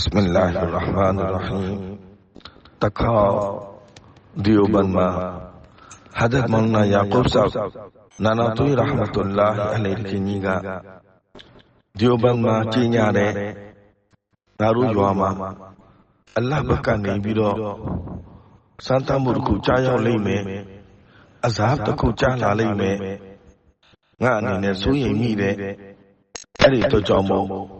بسم الله الرحمن الرحيم تکھاؤ دیوبند میں حضرت مولانا یعقوب صاحب ناناتوی رحمت اللہ علیہ کی نیگا دیوبند میں چینا رے نارو یواما اللہ بکا نہیں بھی رو سانتا مرکو چایا لئی میں عذاب تکو چاہ لا لئی میں ငါအနေနဲ့စိုးရိမ်မိတယ်အဲ့ဒီတော့ကြောင့်မို့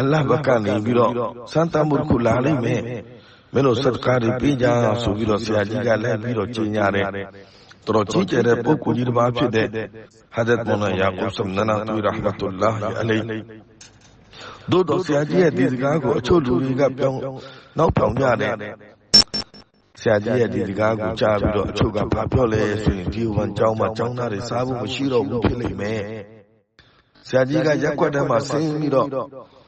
အလ္လာဟ်ဘက်ကနေပြီးတော့စံတမှုတစ်ခုလာလိမ့်မယ်မင်းတို့စဒကာတွေပေးကြဆိုပြီးတော့ဆရာကြီးကလည်းပြီးတော့ကြီးညာတယ်တော်ကြီးကျယ်တဲ့ပုဂ္ဂိုလ်ကြီးတစ်ပါးဖြစ်တဲ့ဟာဇတ်မုန်နာယာကုပ်ဆမ်နနာတူရဟမတုလာဟ်အလိတို့တော့ဆရာကြီးရဲ့ဒီစကားကိုအချို့လူတွေကပြောင်းနောက်ပြောင်ကြတယ်ဆရာကြီးရဲ့ဒီစကားကိုကြားပြီးတော့အချို့ကဘာပြောလဲဆိုရင်ဒီဝန်ကျောင်းမှာကျောင်းသားတွေစားဖို့မရှိတော့ဘူးဖြစ်လိမ့်မယ်ဆရာကြီးကရက်ွက်ထဲမှာဆင်းပြီးတော့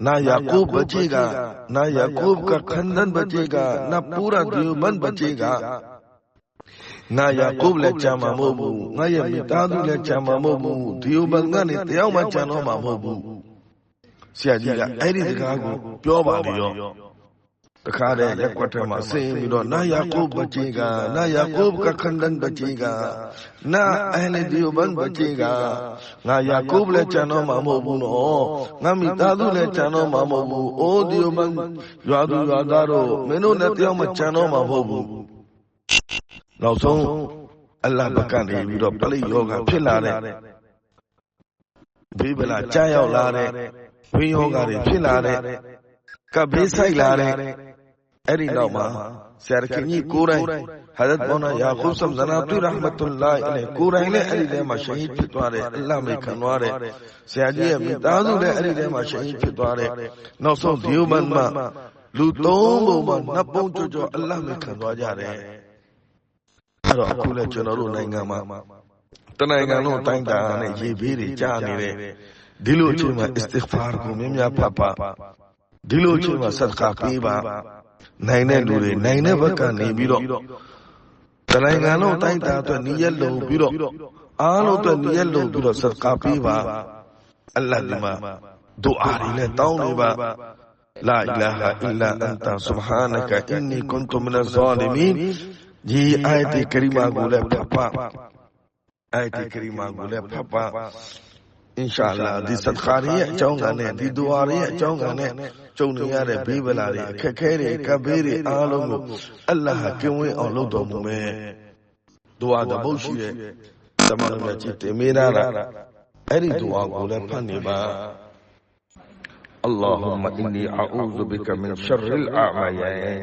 တဘာဖြစ်တဲ့ဇာဟိဘ်ကရှ်ဖ်ပုဂ္ဂိုလ်တဘာဖြစ်တဲ့ဆရာကြီးကနှုတ်ကနေဘာပြောလိုက်လဲဆိုရင်အော်မင်းတို့ဒီလိုပြောတယ်ဟာလားကောင်းပြီना याकूब बचेगा ना याकूब का खंदन बचेगा ना पूरा देवबंद बचेगा ना याकूब လည်းကြာမှာမဟုတ်ဘူးငါရဲ့မိသားစုလည်းကြာမှာမဟုတ်ဘူးဒီယိုဘန်ကနေတယောက်မှကြာတော့မှာမဟုတ်ဘူးဆရာကြီးကအဲ့ဒီစကားကိုပြောပါလေရော တခါတည်းရက်ွက်ထဲမှာဆင်းပြီးတော့နာယာကုဘ်ဘချေကနာယာကုဘ်ကခန္ဒန်ဘချေကနာအဟလဒီယဘန်ဘချေကငါယာကုဘ်လည်းကျန်တော့မှာမဟုတ်ဘူးနော်ငါမိသားစုလည်းကျန်တော့မှာမဟုတ်ဘူးအိုးဒီယဘန်ရွာသူရွာသားတို့မင်းတို့နဲ့တယောက်မှကျန်တော့မှာမဟုတ်ဘူးနောက်ဆုံးအလ္လာဟ်ဘက်ကနေပြီးတော့ပလိယောဂဖြစ်လာတဲ့ဘေးဗလာကြားရောက်လာတဲ့ဝိယောဂတွေဖြစ်လာတဲ့ကဘေးဆိုင်လာတဲ့ اری نوما سیر کنی کو رہے حضرت مونا یعقوب سمزناتوی رحمت اللہ علیہ رہے لے علی دیما شہید فتوارے اللہ میں کھنوارے سیادی امتازو لے علی دیما شہید فتوارے نو سو دیو دیوبن ما لو لوتوم من نہ پہنچو جو اللہ میں کھنوا جا رہے ہیں ارو اکولے چنرو نائنگا ما تنائنگا نو تائنگ دا آنے یہ بیری چاہنی رہے دلو ما استغفار کو میمیا پاپا دلو ما صدقہ قیبا သားစုလည်းအဲ့ဒီထဲမှာရှဟီဒ်ဖြစ်သွားတယ်နောက်ဆုံးဒီယိုမန်မှာလူသုံးပုံမှာနှစ်ပုံကြောကြောအလ္လာဟ်မိခံသွားကြတယ်အဲ့တော့အခုလည်းကျွန်တော်တို့နိုင်ငံမှာတနိုင်ငံလုံးတိုင်းတာနဲ့ရေဘေးတွေကြားနေတယ်ဒီလိုအချိန်မှာအစ္စတိဂ်ဖာကိုမြင်များဖတ်ပါဒီလိုအချိန်မှာဆဒကာပေးပါနိုင်တဲ့လူတွေနိုင်တဲ့ဘက်ကနေပြီးတော့တနိုင်ငံလုံးတိုင်းတာအတွက်နီးရက်လုံပြီးတော့အားလုံးအတွက်နီးရက်လုံပြီးတော့ဆဒကာပေးပါအလ္လာဟ်ဒီမှာဒူအာတွေနဲ့တောင်းနေပါလာအီလာဟာအီလာအန်တာဆူဘဟာနကအင်နီကွန်တုမနဇာလီမင်ဒီအာယတ်ကရီမာကိုလည်းဖတ်ပါအာယတ်ကရီမာကိုလည်းဖတ်ပါ အင်ရှာအလ္လာဒီဆဒကာရဲ့အကြောင်းကနဲ့ဒီဒူအာရဲ့အကြောင်းကနဲ့ကြုံနေရတဲ့ဘေးဗလာတွေအခက်ခဲတွေကပ်ဘေးတွေအားလုံးကိုအလ္လာဟ်ကင်းဝေးအောင်လုပ်တော်မူမယ်ဒူအာတပုတ်ရှိတဲ့သမန်တော်ကြီးတင်မေးတာအဲ့ဒီဒူအာကိုလည်းဖတ်နေပါ اللهم إني أعوذ بك من شر الأعميين